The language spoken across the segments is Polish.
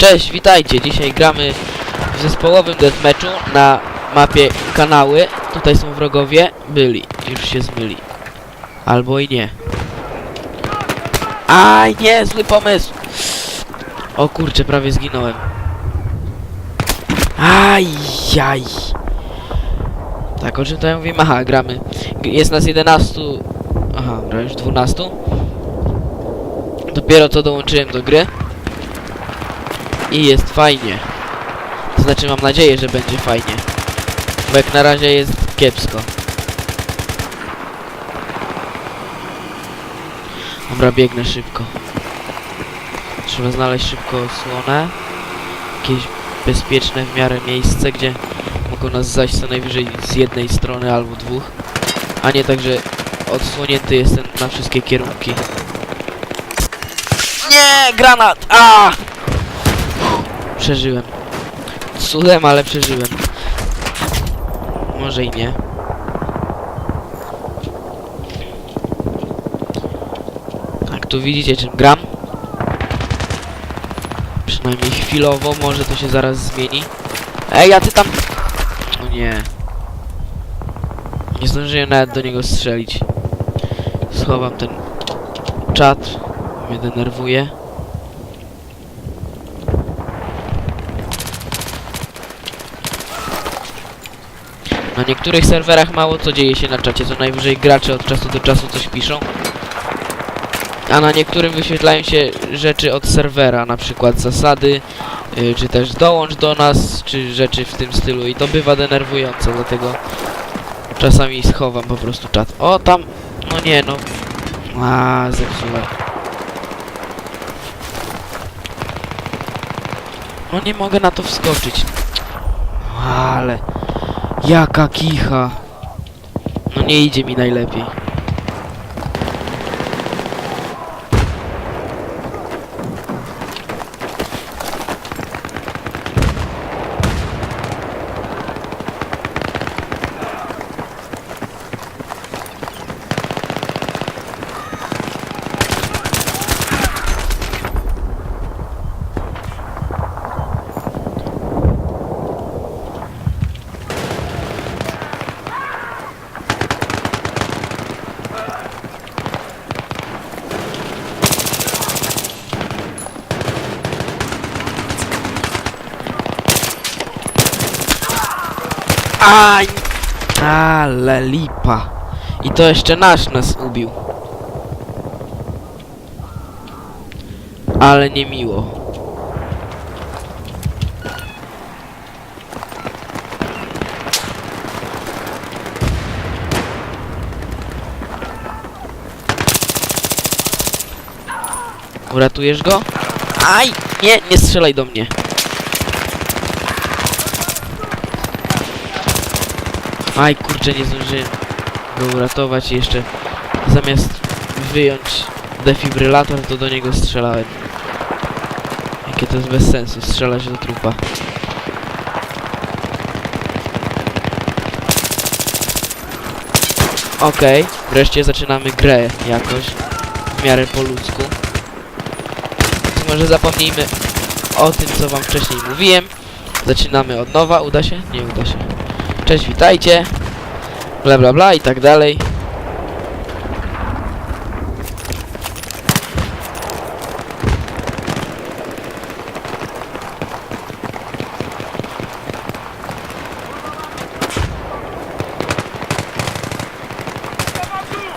Cześć, witajcie. Dzisiaj gramy w zespołowym deathmatchu na mapie kanały. Tutaj są wrogowie. Byli. Już się zmyli. Albo i nie. Aj, nie, zły pomysł. O kurczę, prawie zginąłem. Aj, jaj. Tak, o czym to ja mówię? Aha, gramy. Jest nas 11. Aha, już 12. Dopiero co dołączyłem do gry. I jest fajnie. To znaczy mam nadzieję, że będzie fajnie. Bo jak na razie jest kiepsko. Dobra, biegnę szybko. Trzeba znaleźć szybko osłonę. Jakieś bezpieczne w miarę miejsce, gdzie mogą nas zajść co najwyżej z jednej strony albo dwóch. A nie tak, że odsłonięty jestem na wszystkie kierunki. Nie, granat! A! Przeżyłem. Cudem, ale przeżyłem. Może i nie. Tak, tu widzicie czym gram. Przynajmniej chwilowo, może to się zaraz zmieni. Ej, a ty tam... O nie. Nie zdążyłem nawet do niego strzelić. Schowam ten czat. Mnie denerwuje. Na niektórych serwerach mało co dzieje się na czacie, co najwyżej gracze od czasu do czasu coś piszą. A na niektórym wyświetlają się rzeczy od serwera, na przykład zasady, y, czy też dołącz do nas, czy rzeczy w tym stylu i to bywa denerwujące, dlatego czasami schowam po prostu czat. O, tam, no nie, no. A, zepsułem. No nie mogę na to wskoczyć. Ale... Jaka kicha. No nie idzie mi najlepiej. Aj! Ale lipa. I to jeszcze nasz nas ubił. Ale niemiło. Uratujesz go? Aj! Nie, nie strzelaj do mnie. Aj, kurczę, nie zdążyłem go uratować i jeszcze zamiast wyjąć defibrylator, to do niego strzelałem. Jakie to jest bez sensu, strzelać do trupa. Okej, wreszcie zaczynamy grę jakoś, w miarę po ludzku. Więc może zapomnijmy o tym, co wam wcześniej mówiłem. Zaczynamy od nowa, uda się? Nie uda się. Cześć, witajcie. Bla bla bla i tak dalej.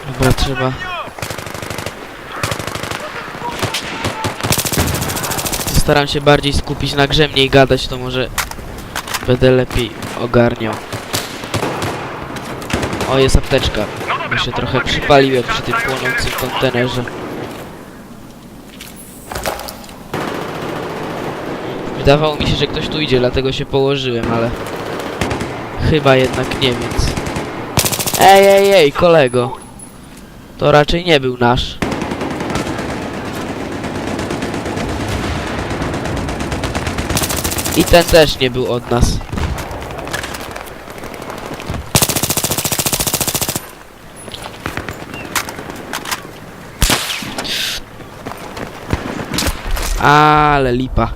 Dobra, trzeba. Staram się bardziej skupić na grze, mniej gadać, to może będę lepiej ogarniał. O, jest apteczka. Bo się trochę przypaliłem przy tym płonącym kontenerze. Wydawało mi się, że ktoś tu idzie, dlatego się położyłem, ale... Chyba jednak nie, więc... Ej, ej, ej, kolego! To raczej nie był nasz. I ten też nie był od nas. Ale lipa.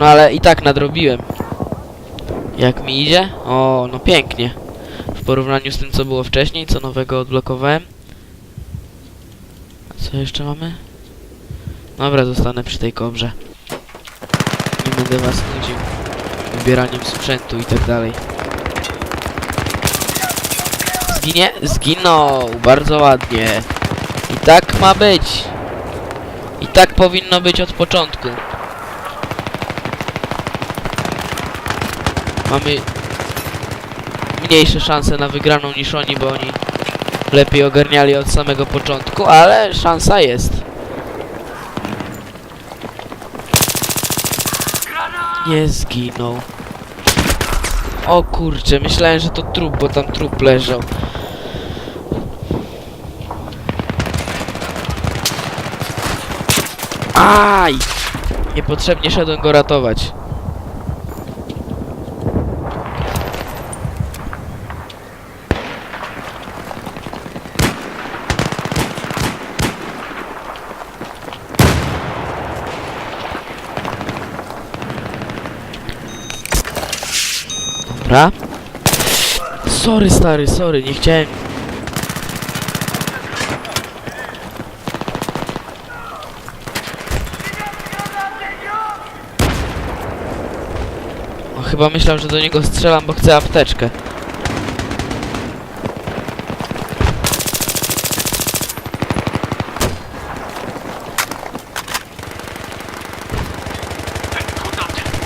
No ale i tak nadrobiłem. Jak mi idzie? O, no pięknie. W porównaniu z tym, co było wcześniej, co nowego odblokowałem. Co jeszcze mamy? Dobra, zostanę przy tej kobrze. Nie będę was nudził wybieraniem sprzętu i tak dalej. Zginie? Zginął! Bardzo ładnie. I tak ma być. I tak powinno być od początku. Mamy mniejsze szanse na wygraną niż oni, bo oni lepiej ogarniali od samego początku, ale szansa jest. Nie zginął. O kurczę, myślałem, że to trup, bo tam trup leżał. Aj! Niepotrzebnie szedłem go ratować. Dobra. Sorry stary, sorry, nie chciałem. On chyba myślał, że do niego strzelam, bo chcę apteczkę.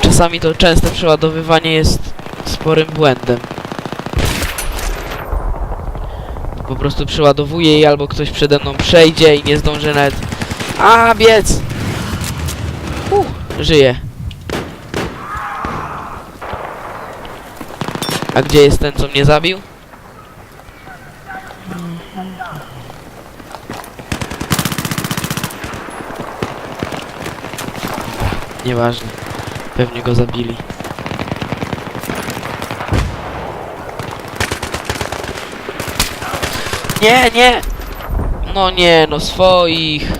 Czasami to częste przeładowywanie jest sporym błędem. Po prostu przeładowuję i albo ktoś przede mną przejdzie i nie zdąży nawet... A, biec! Uh, żyje. A gdzie jest ten, co mnie zabił? Nieważne. Pewnie go zabili. Nie, nie! No nie, no swoich.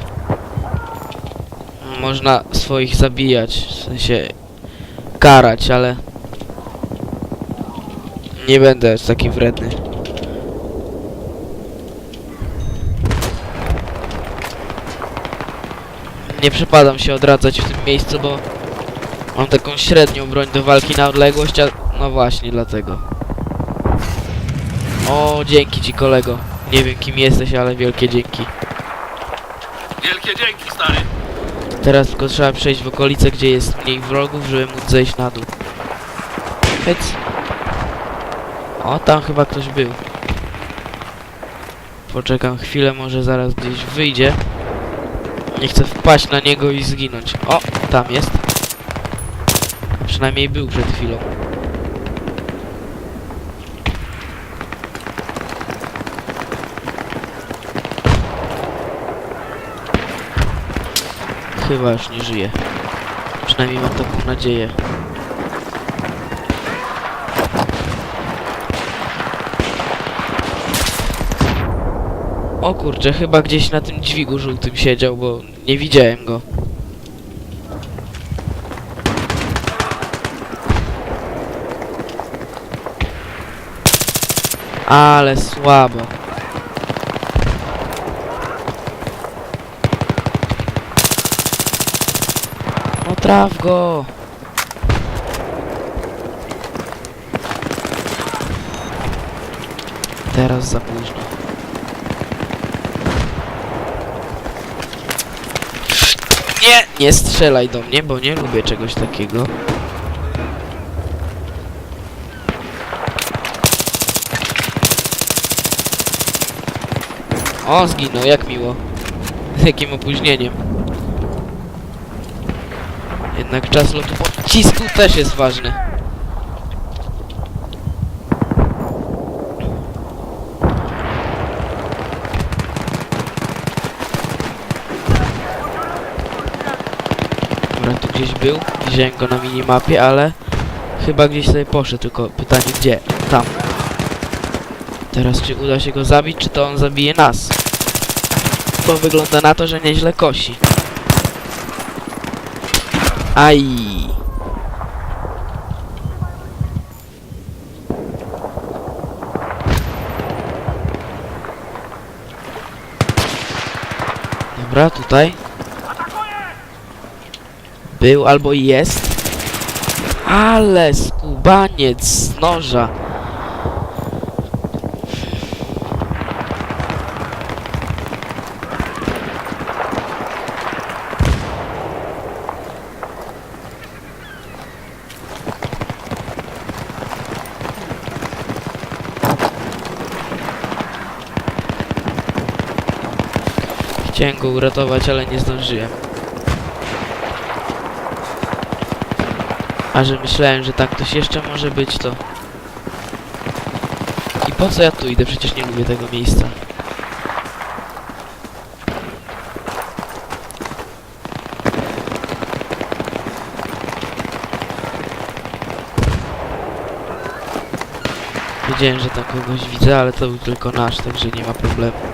Można swoich zabijać, w sensie karać, ale nie będę aż taki wredny. Nie przepadam się odradzać w tym miejscu, bo mam taką średnią broń do walki na odległość, a no właśnie dlatego. O, dzięki ci kolego. Nie wiem kim jesteś, ale wielkie dzięki. Wielkie dzięki, stary. Teraz tylko trzeba przejść w okolice, gdzie jest mniej wrogów, żeby móc zejść na dół. Hyc. O, tam chyba ktoś był. Poczekam chwilę, może zaraz gdzieś wyjdzie. Nie chcę wpaść na niego i zginąć. O, tam jest. Przynajmniej był przed chwilą. Chyba już nie żyje. Przynajmniej mam taką nadzieję. O kurczę, chyba gdzieś na tym dźwigu żółtym siedział, bo nie widziałem go. Ale słabo. No go! Teraz za późno. Nie! Nie strzelaj do mnie, bo nie lubię czegoś takiego. O, zginął, jak miło. Z jakim opóźnieniem. Jednak czas lotu pocisku też jest ważny. Dobra, tu gdzieś był. Widziałem go na minimapie, ale chyba gdzieś sobie poszedł, tylko pytanie gdzie? Tam. Teraz czy uda się go zabić, czy to on zabije nas? bo wygląda na to, że nieźle kosi. Aj. Dobra, tutaj. Był albo jest. Ale skubaniec z noża. Chciałem go uratować, ale nie zdążyłem. A że myślałem, że tak ktoś jeszcze może być, to... I po co ja tu idę? Przecież nie lubię tego miejsca. Wiedziałem, że tam kogoś widzę, ale to był tylko nasz, także nie ma problemu.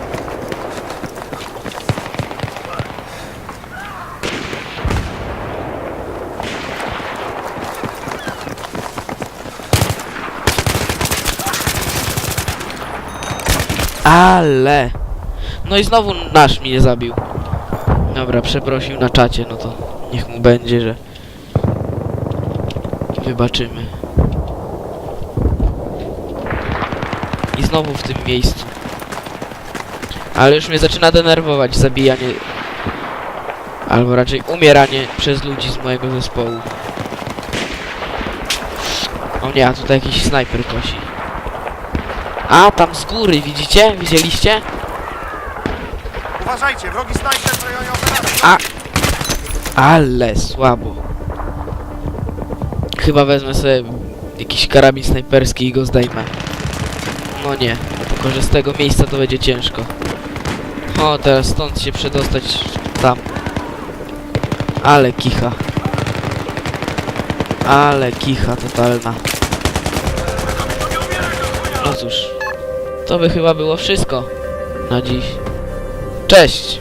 Ale... No i znowu nasz mnie zabił. Dobra, przeprosił na czacie, no to niech mu będzie, że... Wybaczymy. I znowu w tym miejscu. Ale już mnie zaczyna denerwować zabijanie... Albo raczej umieranie przez ludzi z mojego zespołu. O nie, a tutaj jakiś snajper kosi. A, tam z góry, widzicie? Widzieliście? Uważajcie, wrogi snajper w rejonie operacji. Ale słabo. Chyba wezmę sobie jakiś karabin snajperski i go zdejmę. No nie, tylko że z tego miejsca to będzie ciężko. O, teraz stąd się przedostać tam. Ale kicha. Ale kicha totalna. No cóż, to by chyba było wszystko na dziś. Cześć!